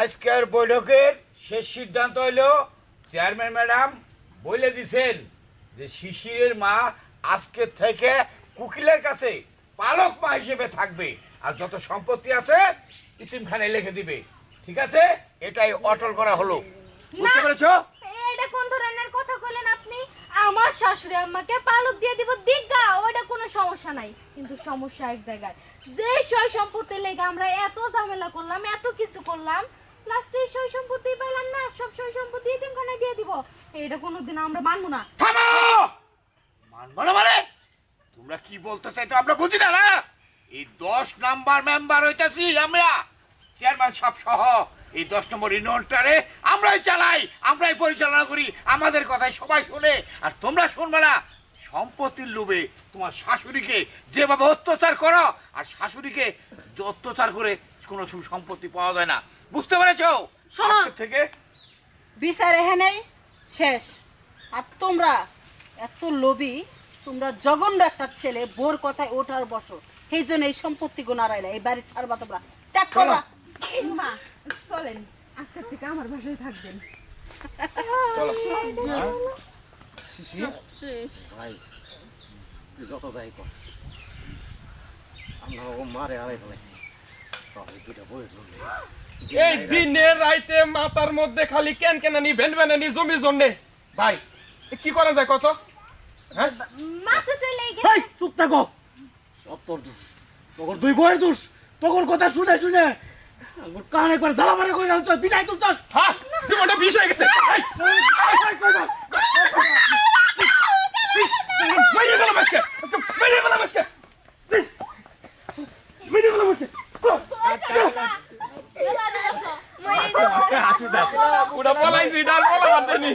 আজকের বৈঠকের শেষ সিদ্ধান্ত হলো চেয়ারম্যান ম্যাডাম বলে দিছেন যে শিশিরের মা আজকের থেকে কুকিলের কাছে পালক মা হিসেবে থাকবে। আর যত সম্পত্তি আছে ইতিমখানে লিখে দিবে। ঠিক আছে? এটাই অটল করা হলো। বুঝতে পেরেছ এটা কোন ধরনের কথা কইলেন আপনি আমার শাশুড়ি আম্মাকে পালক দিয়ে দিব দিগা ওইটা কোনো সমস্যা নাই। কিন্তু সমস্যা এক জায়গায়, যে সয় সম্পত্তি লেগে আমরা এত ঝামেলা করলাম, এত কিছু করলাম লাস্টে সয় সম্পত্তি পেলাম না, সব সয় সম্পত্তি এতিমখানায় দিয়ে দিব। এটা কোনোদিন আমরা মানবো না। মানবো না মানে? তোমরা কি বলতে চাইতো আমরা বুঝি না এই দশ নাম্বার মেম্বার হইতাছি আমরা। চেয়ারম্যান সব সহ। এই দশ নম্বর ইউনিয়নটারে আমরাই চালাই আমরাই পরিচালনা করি আমাদের কথাই সবাই শুনে। আর তোমরা শুনবে না সম্পত্তির লোভে তোমার শাশুড়িকে যেভাবে অত্যাচার করো আর শাশুড়িকে অত্যাচার করে কোনো সময় সম্পত্তি পাওয়া যায় না। বুঝতে পেরেছ? শোনো। থেকে বিচার এখানেই শেষ। আর তোমরা এত লোভী তোমরা জঘন্য একটা ছেলে বোর কথায় ওঠার বসো সেই জন্য এই সম্পত্তি গুণ আড়াইলা এই বাড়ি ছাড়বা তোমরা। ত্যাগ করবা মা চলেন আজকে থেকে আমার বাসায় থাকবেন। ভাই যত যাই কর। আমরা ও মারে আড়াই ফেলাইছি। সব এই বইয়ের জন্য এই দিনে রাইতে মাথার মধ্যে খালি কেন কেনানি ভেন ভেনানি জমির জন্যে। ভাই এ কি করা যায় কত? হ্যাঁ? এই চুপ থাকো। সব তোর দোষ। তোর দুই বইয়ের দোষ। তোর কথা শুনে শুনে। কান একবার জ্বালা মারে করে চল বিছাই তুল চল হ্যাঁ জীবনটা বিষ হয়ে গেছে এই, মেরে গেলাম আজকে আজকে মেরে গেলাম আজকে মেরে গেলাম আজকে ওটা বলাইছি ডাল বলা বাদ দেনি